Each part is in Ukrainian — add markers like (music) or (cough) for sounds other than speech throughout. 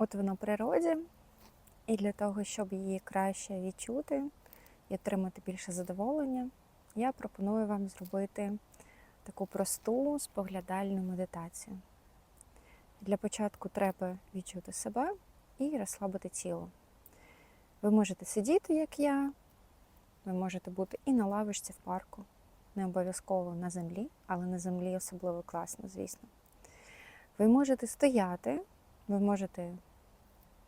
От вона природі, і для того, щоб її краще відчути і отримати більше задоволення, я пропоную вам зробити таку просту споглядальну медитацію. Для початку треба відчути себе і розслабити тіло. Ви можете сидіти, як я, ви можете бути і на лавочці в парку, не обов'язково на землі, але на землі особливо класно, звісно. Ви можете стояти, ви можете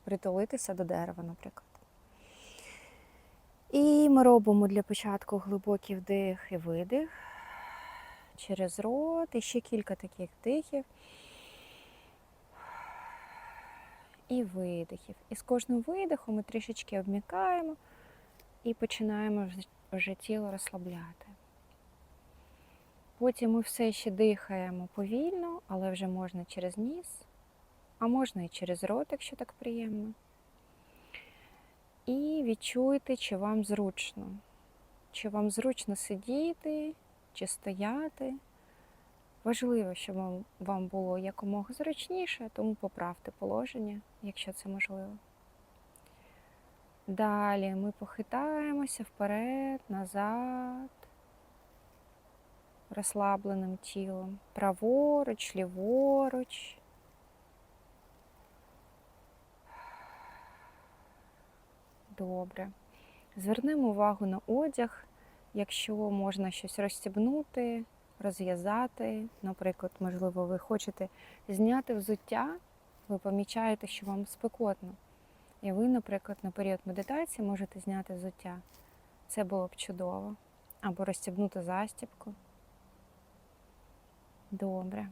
притулитися до дерева, наприклад. І ми робимо для початку глибокий вдих і видих через рот, і ще кілька таких вдихів. І видихів. І з кожним видихом ми трішечки обмікаємо і починаємо вже тіло розслабляти. Потім ми все ще дихаємо повільно, але вже можна через ніс, а можна і через рот, якщо так приємно. І відчуйте, чи вам зручно. Чи вам зручно сидіти, чи стояти. Важливо, щоб вам- було якомога зручніше, тому поправте положення, якщо це можливо. Далі ми похитаємося вперед, назад, розслабленим тілом. Праворуч, ліворуч. Добре. Звернемо увагу на одяг, якщо можна щось розстібнути, розв'язати. Наприклад, можливо, ви хочете зняти взуття, ви помічаєте, що вам спекотно. І ви, наприклад, на період медитації можете зняти взуття. Це було б чудово. Або розстібнути застібку. Добре.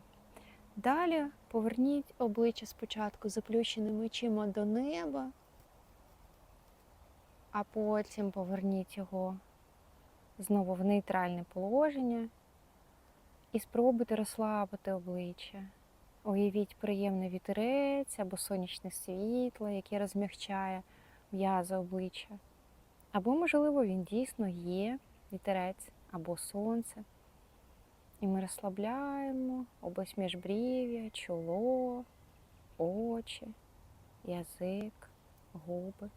Далі поверніть обличчя спочатку заплющеними очима до неба, а потім поверніть його знову в нейтральне положення і спробуйте розслабити обличчя. Уявіть приємний вітерець або сонячне світло, яке розмягчає м'язи обличчя. Або, можливо, він дійсно є вітерець або сонце. І ми розслабляємо область міжбрів'я, чоло, очі, язик, губи.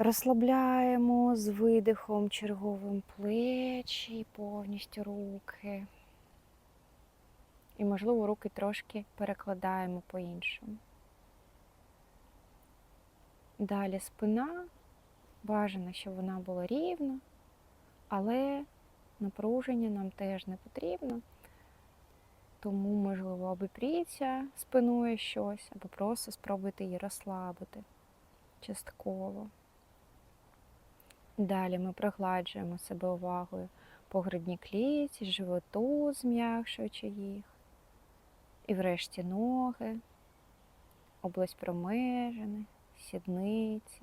Розслабляємо з видихом черговим плечі, повністю руки. І, можливо, руки трошки перекладаємо по-іншому. Далі спина. Бажано, щоб вона була рівна, але напруження нам теж не потрібно. Тому, можливо, обіпріться спиною щось, або просто спробуйте її розслабити частково. Далі ми прогладжуємо себе увагою по грудній клітці, животу, зм'якшуючи їх. І врешті ноги, область промежини, сідниці,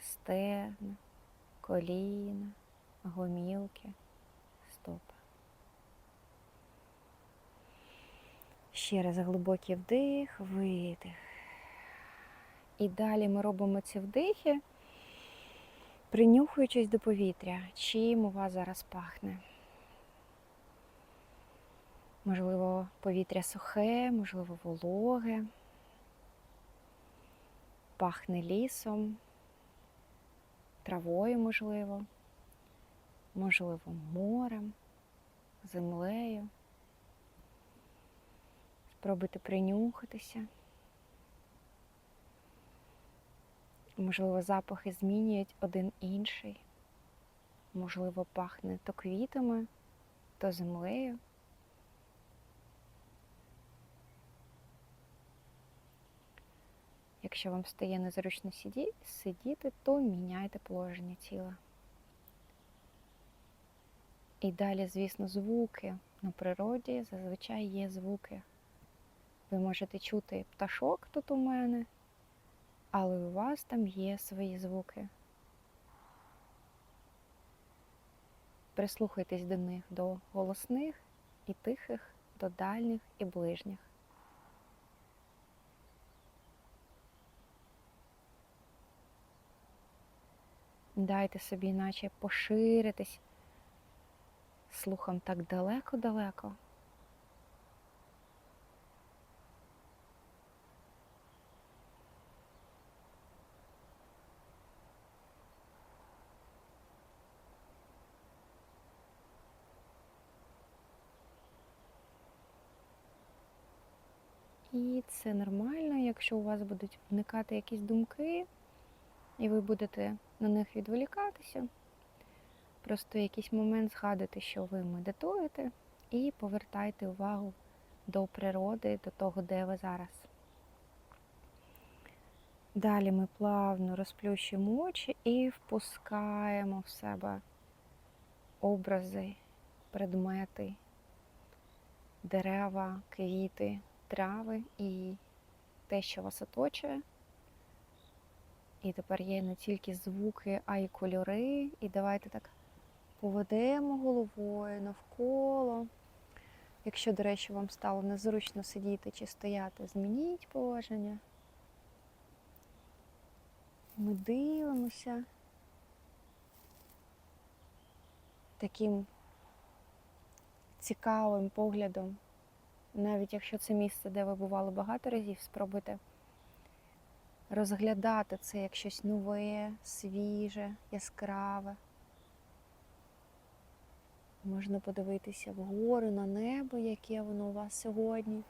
стегна, коліна, гомілки, стопи. Ще раз глибокий вдих, видих. І далі ми робимо ці вдихи, принюхуючись до повітря, чим у вас зараз пахне. Можливо, повітря сухе, можливо, вологе, пахне лісом, травою, можливо, можливо, морем, землею. Спробуйте принюхатися. Можливо, запахи змінюють один інший. Можливо, пахне то квітами, то землею. Якщо вам стає незручно сидіти, то міняйте положення тіла. І далі, звісно, звуки. На природі зазвичай є звуки. Ви можете чути пташок тут у мене, але у вас там є свої звуки. Прислухайтесь до них, до голосних і тихих, до дальніх і ближніх. Дайте собі, наче поширитись слухом так далеко-далеко. І це нормально, якщо у вас будуть вникати якісь думки, і ви будете на них відволікатися. Просто якийсь момент згадуйте, що ви медитуєте, і повертайте увагу до природи, до того, де ви зараз. Далі ми плавно розплющуємо очі і впускаємо в себе образи, предмети, дерева, квіти, трави і те, що вас оточує. І тепер є не тільки звуки, а й кольори. І давайте так поведемо головою навколо. Якщо, до речі, вам стало незручно сидіти чи стояти, змініть положення. Ми дивимося таким цікавим поглядом. Навіть якщо це місце, де ви бували багато разів, спробуйте розглядати це як щось нове, свіже, яскраве. Можна подивитися вгору на небо, яке воно у вас сьогодні.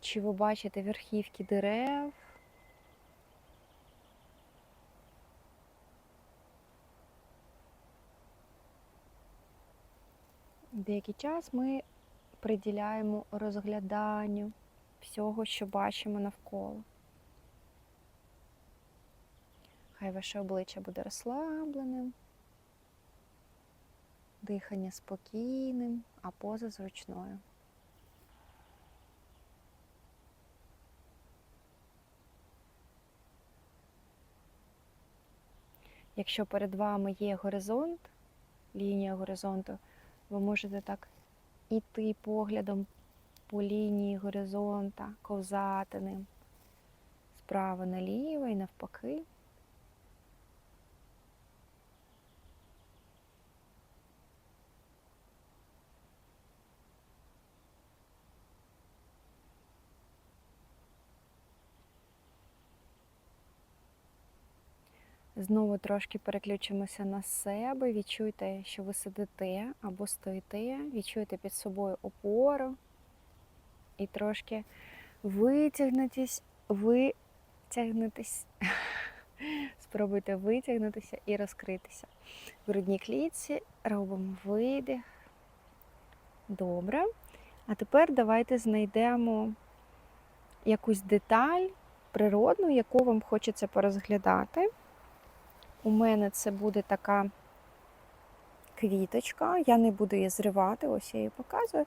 Чи ви бачите верхівки дерев? Деякий час ми приділяємо розгляданню всього, що бачимо навколо. Хай ваше обличчя буде розслабленим, дихання спокійним, а поза зручною. Якщо перед вами є горизонт, лінія горизонту, ви можете так іти поглядом по лінії горизонта, ковзати ним справа наліво і навпаки. Знову трошки переключимося на себе. Відчуйте, що ви сидите або стоїте, відчуйте під собою опору і трошки витягнетесь, витягнетесь. (laughs) Спробуйте витягнутися і розкритися. В грудній клітці робимо видих. Добре. А тепер давайте знайдемо якусь деталь природну, яку вам хочеться порозглядати. У мене це буде така квіточка. Я не буду її зривати, ось я її показую.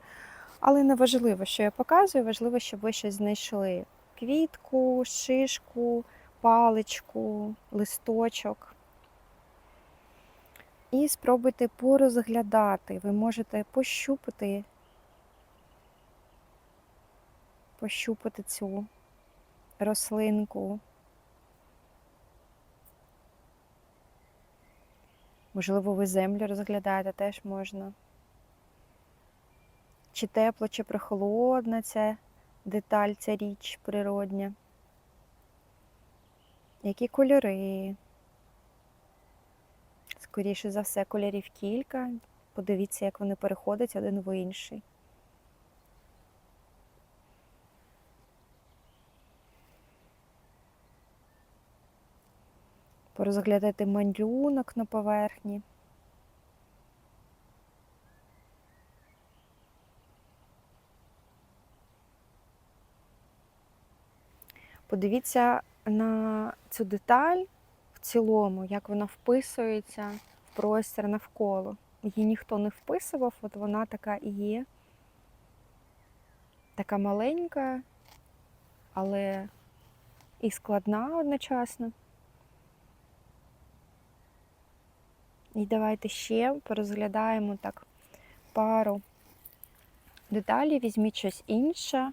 Але не важливо, що я показую, важливо, щоб ви щось знайшли. Квітку, шишку, паличку, листочок. І спробуйте порозглядати. Ви можете пощупати, пощупати цю рослинку. Можливо, ви землю розглядаєте, теж можна. Чи тепло, чи прохолодна ця деталь, ця річ природня. Які кольори? Скоріше за все, кольорів кілька. Подивіться, як вони переходять один в інший. Порозглядати малюнок на поверхні. Подивіться на цю деталь в цілому, як вона вписується в простір навколо. Її ніхто не вписував, от вона така і є. Така маленька, але і складна одночасно. І давайте ще порозглядаємо так пару деталей, візьміть щось інше.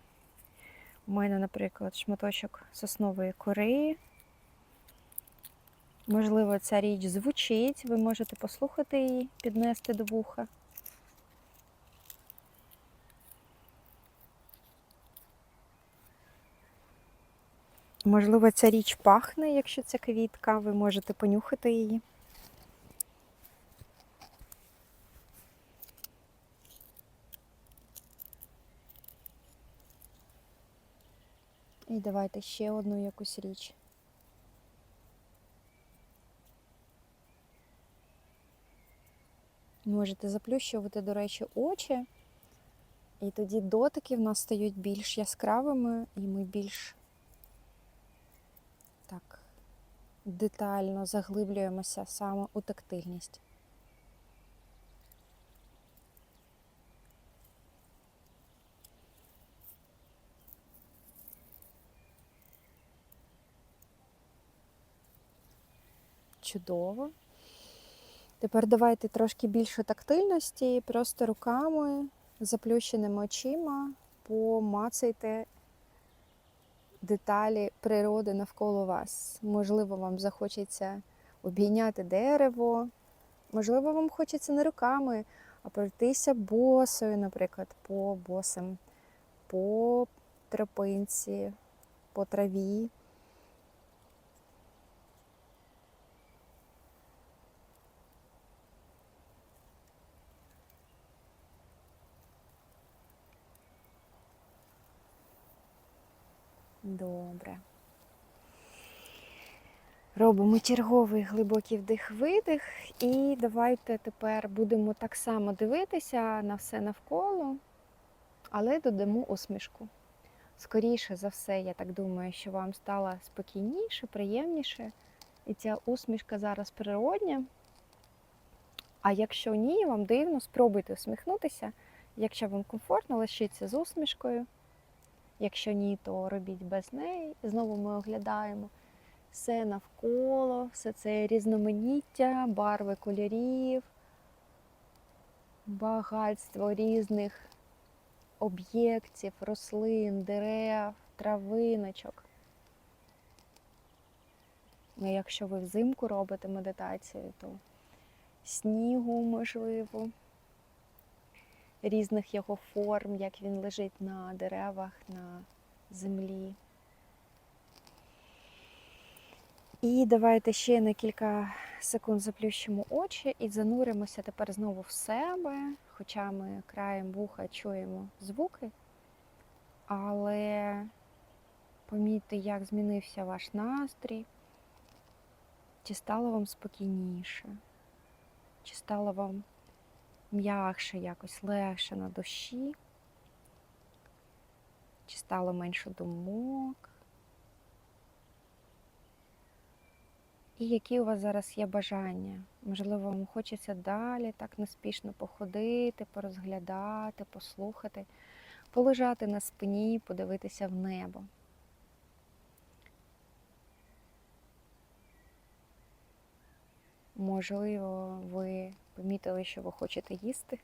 У мене, наприклад, шматочок соснової кори. Можливо, ця річ звучить, ви можете послухати її, піднести до вуха. Можливо, ця річ пахне, якщо це квітка, ви можете понюхати її. І давайте ще одну якусь річ. Можете заплющувати, до речі, очі, і тоді дотики в нас стають більш яскравими, і ми більш так детально заглиблюємося саме у тактильність. Чудово. Тепер давайте трошки більше тактильності, просто руками, заплющеними очима, помацайте деталі природи навколо вас. Можливо, вам захочеться обійняти дерево, можливо, вам хочеться не руками, а пройтися босою, наприклад, по босам, по тропинці, по траві. Добре. Робимо черговий глибокий вдих-видих. І давайте тепер будемо так само дивитися на все навколо, але додамо усмішку. Скоріше за все, я так думаю, що вам стало спокійніше, приємніше. І ця усмішка зараз природня. А якщо ні, вам дивно, спробуйте усміхнутися. Якщо вам комфортно, лишіться з усмішкою. Якщо ні, то робіть без неї. І знову ми оглядаємо все навколо, все це різноманіття, барви кольорів, багатство різних об'єктів, рослин, дерев, травиночок. Ну, якщо ви взимку робите медитацію, то снігу можливо різних його форм, як він лежить на деревах, на землі. І давайте ще на кілька секунд заплющимо очі і зануримося тепер знову в себе, хоча ми краєм вуха чуємо звуки, але помітьте, як змінився ваш настрій, чи стало вам спокійніше, чи стало вам м'якше, якось легше на душі, чи стало менше думок. І які у вас зараз є бажання? Можливо, вам хочеться далі так неспішно походити, порозглядати, послухати, полежати на спині, подивитися в небо. Можливо, ви помітили, що ви хочете їсти,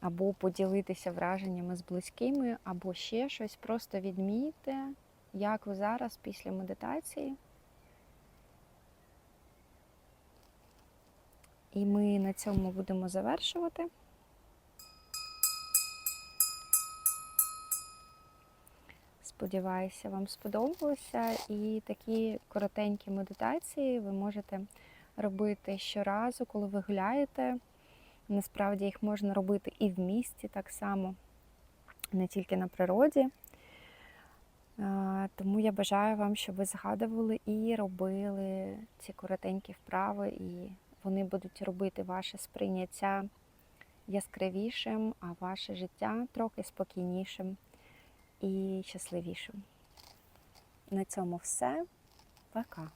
або поділитися враженнями з близькими, або ще щось. Просто відмійте, як ви зараз після медитації. І ми на цьому будемо завершувати. Сподіваюся, вам сподобалося. І такі коротенькі медитації ви можете робити щоразу, коли ви гуляєте. Насправді їх можна робити і в місті так само, не тільки на природі. Тому я бажаю вам, щоб ви згадували і робили ці коротенькі вправи, і вони будуть робити ваше сприйняття яскравішим, а ваше життя трохи спокійнішим і щасливішим. На цьому все. Пока.